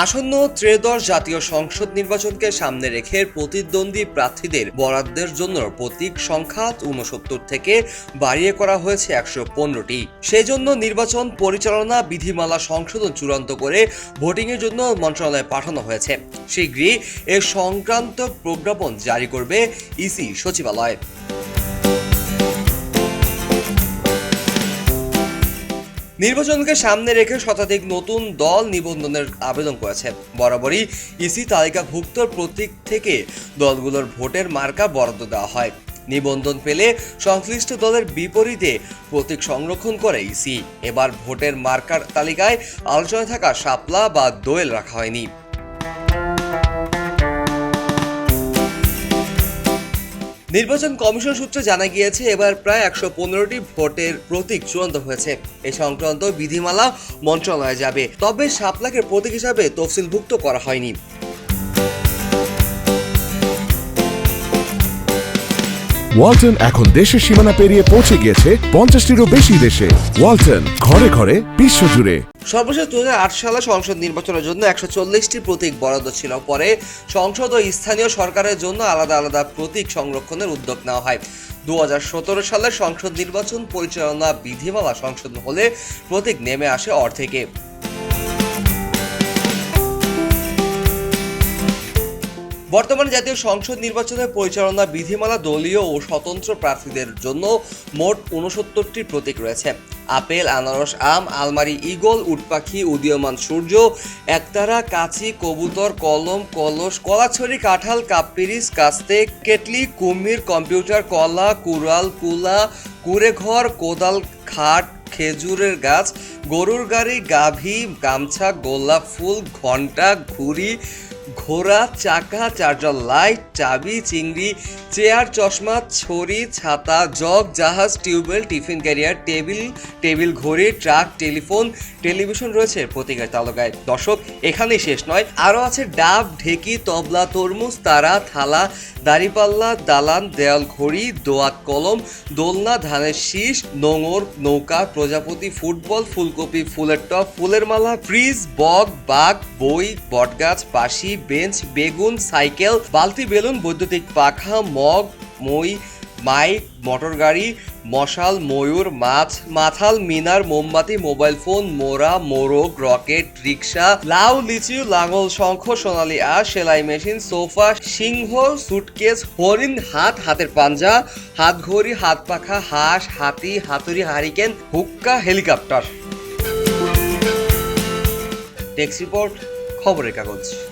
আসন্ন ত্রয়োদশ জাতীয় সংসদ নির্বাচনকে সামনে রেখে প্রতিদ্বন্দ্বী প্রার্থীদের বরাদ্দের জন্য প্রতীক সংখ্যা উনসত্তর থেকে বাড়িয়ে করা হয়েছে একশো পনেরোটি। সেই জন্য নির্বাচন পরিচালনা বিধিমালা সংশোধন চূড়ান্ত করে ভোটিংয়ের জন্য মন্ত্রণালয়ে পাঠানো হয়েছে। শীঘ্রই এ সংক্রান্ত প্রজ্ঞাপন জারি করবে ইসি সচিবালয়। নির্বাচনকে সামনে রেখে শতাধিক নতুন দল নিবন্ধনের আবেদন করেছে। বরাবরই ইসি তালিকাভুক্ত প্রতীক থেকে দলগুলোর ভোটের মার্কা বরাদ্দ দেওয়া হয়। নিবন্ধন পেলে সংশ্লিষ্ট দলের বিপরীতে প্রতীক সংরক্ষণ করে ইসি। এবার ভোটের মার্কার তালিকায় আলোচনায় থাকা শাপলা বা দোয়েল রাখা হয়নি। নির্বাচন কমিশন সূত্রে জানা গিয়েছে, এবার প্রায় একশো পনেরোটি ভোটের প্রতীক চূড়ান্ত হয়েছে। এ সংক্রান্ত বিধিমালা মন্ত্রণালয়ে যাবে। তবে শাপলাকে প্রতীক হিসাবে তফসিলভুক্ত করা হয়নি। ওয়ালটন এখন দেশের সীমানা পেরিয়ে পৌঁছে গিয়েছে পঞ্চাশটিরও বেশি দেশে। ওয়ালটন, ঘরে ঘরে বিশ্বজুড়ে। সর্বশেষ দু সালে সংসদ নির্বাচনের জন্য একশো চল্লিশটি প্রতীক বরাদ্দ ছিল। পরে সংসদ ও স্থানীয় সরকারের জন্য আলাদা আলাদা প্রতীক সংরক্ষণের উদ্যোগ নেওয়া হয়। দু সালে সংসদ নির্বাচন পরিচালনা বিধিমালা সংশোধন হলে প্রতীক নেমে আসে অর্ধেকে। বর্তমানে জাতীয় সংসদ নির্বাচনের পরিচালনা বিধিমালা দলীয় ও স্বতন্ত্র প্রার্থীদের জন্য মোট উনসত্তরটি প্রতীক রয়েছে। আপেল, আনারস, আম, আলমারি ইগল উটপাখি, উদীয়মান সূর্য, একতারা কাছি কবুতর, কলম, কলস, কলাছড়ি, কাঁঠাল, কাপ্পিরিস কাস্তে কেটলি, কুমির, কম্পিউটার, কলা, কুড়াল, কুলা, কুড়েঘর, কোদাল, খাট, খেজুরের গাছ, গরুর গাড়ি, গাভী, গামছা, গোলাপ ফুল ঘণ্টা ঘুড়ি ঘোড়া, চাকা, চার্জার, লাইট, চাবি, চিংড়ি, চেয়ার, চশমা, ছড়ি, ছাতা, জগ, জাহাজ, tubewell, tiffin carrier, table table ঘড়ি, ট্রাক, টেলিফোন, টেলিভিশন রয়েছে প্রতিকার তালকায়। দর্শক, এখানেই শেষ নয়। আরও আছে ডাব, ঢেকি, তবলা, তরমুজ, তারা, থালা, দাড়িপাল্লা, দালান, দেয়াল ঘড়ি, দোয়াত কলম, দোলনা, ধানের শীষ, নোঙর, নৌকা, প্রজাপতি, ফুটবল, ফুলকপি, ফুলের টপ, ফুলের মালা, ফ্রিজ বগ বাঘ, বই, বটগাছ পাশি বেঞ্চ, বেগুন, সাইকেল, বালতি, বেলুন, বৈদ্যুতিক পাখা, মগ, মই মাইক মোটর গাড়ি, মশাল, ময়ূর, মাছ, মাথাল, মিনার, মোমবাতি, মোবাইল ফোন, মোরা, মোরগ, রকেট, রিক্সা, লাউ, লিচু, লাঙল, শঙ্খ, সোনালি আঁশ, সেলাই মেশিন, সোফা, সিংহ, সুটকেস, হরিণ, হাত, হাতের পাঞ্জা, হাত ঘড়ি, হাত পাখা, হাঁস, হাতি, হাতুড়ি, হারিকেন, হুক্কা, হেলিকপ্টার। টেক্স রিপোর্ট, খবরের কাগজ।